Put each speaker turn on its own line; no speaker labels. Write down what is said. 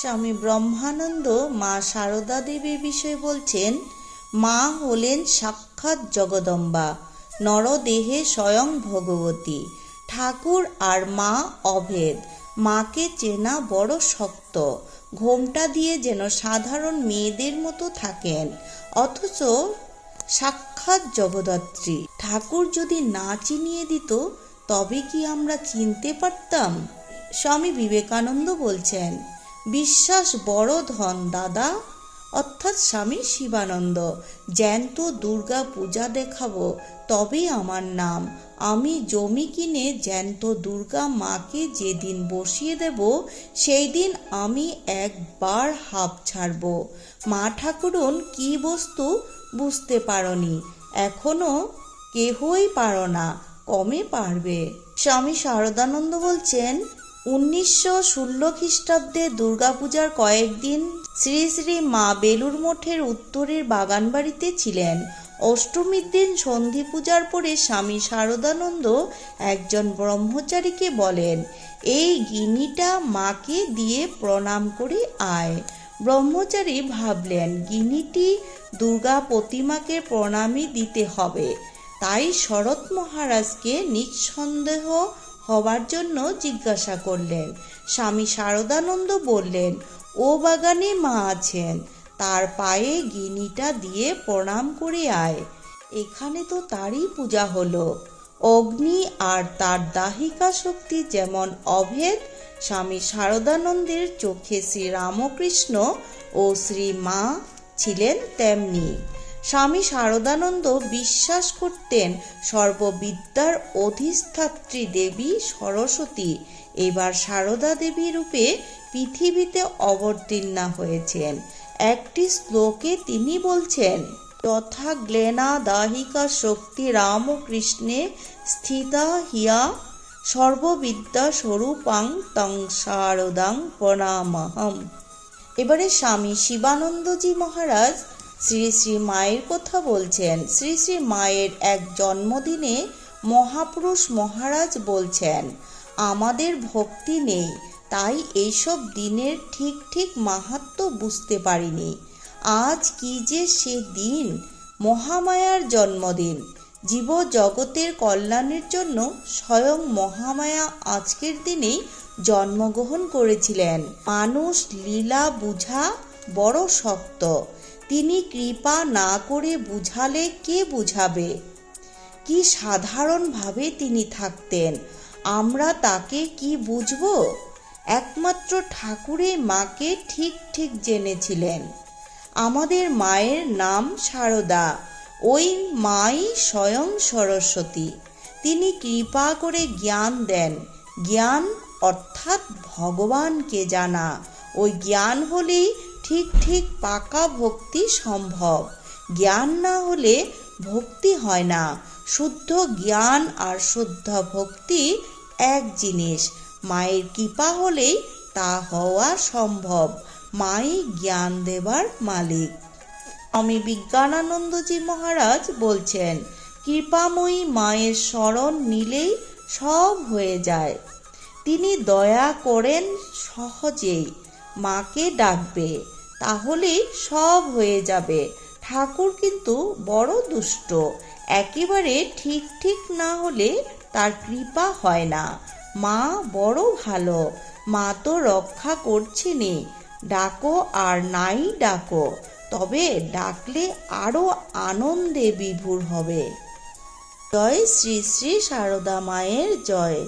স্বামী ব্রহ্মানন্দ মা সারদা দেবীর বিষয়ে বলছেন, মা হলেন সাক্ষাৎ জগদম্বা, নরদেহে স্বয়ং ভগবতী। ঠাকুর আর মা অভেদ। মাকে চেনা বড় শক্ত। ঘোমটা দিয়ে যেন সাধারণ মেয়েদের মতো থাকেন। অথচ সাক্ষাৎ জগদ্ধাত্রী ঠাকুর যদি না চিনিয়ে দিত, তবে কি আমরা চিনতে পারতাম? স্বামী বিবেকানন্দ বলছেন বিশ্বাস বড় ধন দাদা। অর্থাৎ স্বামী শিবানন্দ, জ্যান্ত দুর্গা পূজা দেখাবো তবে আমার নাম। আমি জমি কিনে জ্যান্ত দুর্গা মাকে যেদিন বসিয়ে দেব সেই দিন আমি একবার হাঁপ ছাড়ব। মা ঠাকুরন কি বস্তু বুঝতে পারনি। এখনও কেহই পারো না, কমে পারবে। স্বামী শারদানন্দ বলছেন উনিশশো ষোলো খ্রিস্টাব্দে দুর্গাপূজার কয়েকদিন শ্রী শ্রী মা বেলুর মঠের উত্তরের বাগানবাড়িতে ছিলেন। অষ্টমীর দিন সন্ধি পূজার পরে স্বামী শারদানন্দ একজন ব্রহ্মচারীকে বলেন, এই গিনিটা মাকে দিয়ে প্রণাম করে আয়। ব্রহ্মচারী ভাবলেন, গিনিটি দুর্গা প্রতিমাকে প্রণামই দিতে হবে। তাই শরৎ মহারাজকে নিঃসন্দেহ হবার জন্য জিজ্ঞাসা করলেন। স্বামী শারদানন্দ বললেন, ও বাগানে মা আছেন, তার পায়ে গিনিটা দিয়ে প্রণাম করে আয়। এখানে তো তারই পূজা হলো। অগ্নি আর তার দাহিকা শক্তি যেমন অভেদ, স্বামী শারদানন্দের চোখে শ্রী রামকৃষ্ণ ও শ্রী মা ছিলেন তেমনি। স্বামী শারদানন্দ বিশ্বাস করতেন সর্ববিদ্যার অধিষ্ঠাত্রী দেবী সরস্বতী। এবার সারদা দেবী রূপে পৃথিবীতে অবতীর্ণা হয়েছেন। একটি শ্লোকে তিনি বলছেন, তথা গ্লেনা দাহিকা শক্তি রামকৃষ্ণে স্থিতা হিয়া সর্ববিদ্যা স্বরূপাং তং শারদাং প্রণামহম। এবারে স্বামী শিবানন্দজি মহারাজ শ্রী শ্রী মায়ের কথা বলছেন। শ্রী শ্রী মায়ের এক জন্মদিনে মহাপুরুষ মহারাজ বলছেন, আমাদের ভক্তি নেই, তাই এইসব দিনের ঠিক ঠিক মাহাত্ম বুঝতে পারিনি। আজ কি যে সে দিন, মহামায়ার জন্মদিন। জীব জগতের কল্যাণের জন্য স্বয়ং মহামায়া আজকের দিনেই জন্মগ্রহণ করেছিলেন। মানুষ লীলা বুঝা বড় শক্ত। তিনি কৃপা না করে বুঝালে কে বুঝাবে? কি সাধারণভাবে তিনি থাকতেন? আমরা তাকে কি বুঝব? একমাত্র ঠাকুরে মাকে ঠিক ঠিক জেনেছিলেন। আমাদের মায়ের নাম সারদা, ওই মাই স্বয়ং সরস্বতী। তিনি কৃপা করে জ্ঞান দেন। জ্ঞান অর্থাৎ ভগবানকে জানা। ওই জ্ঞান হলেই ঠিক ঠিক পাকা ভক্তি সম্ভব। জ্ঞান না হলে ভক্তি হয় না। শুদ্ধ জ্ঞান আর শুদ্ধ ভক্তি এক জিনিস। মায়ের কৃপা হলেই তা হওয়া সম্ভব। মাই জ্ঞান দেবার মালিক। স্বামী বিজ্ঞানানন্দজি মহারাজ বলছেন, কৃপাময়ী মায়ের স্মরণ নিলেই সব হয়ে যায়। তিনি দয়া করেন সহজেই। মাকে ডাকবে। তাহলে সব হয়ে যাবে। ঠাকুর কিন্তু বড় দুষ্ট। একেবারে ঠিক ঠিক না হলে তার কৃপা হয় না। মা বড় ভালো। মা তো রক্ষা করছেনই। ডাকো আর নাই ডাকো। তবে ডাকলে আরও আনন্দে বিভোর হবে। জয় শ্রী শ্রী সারদা মায়ের জয়।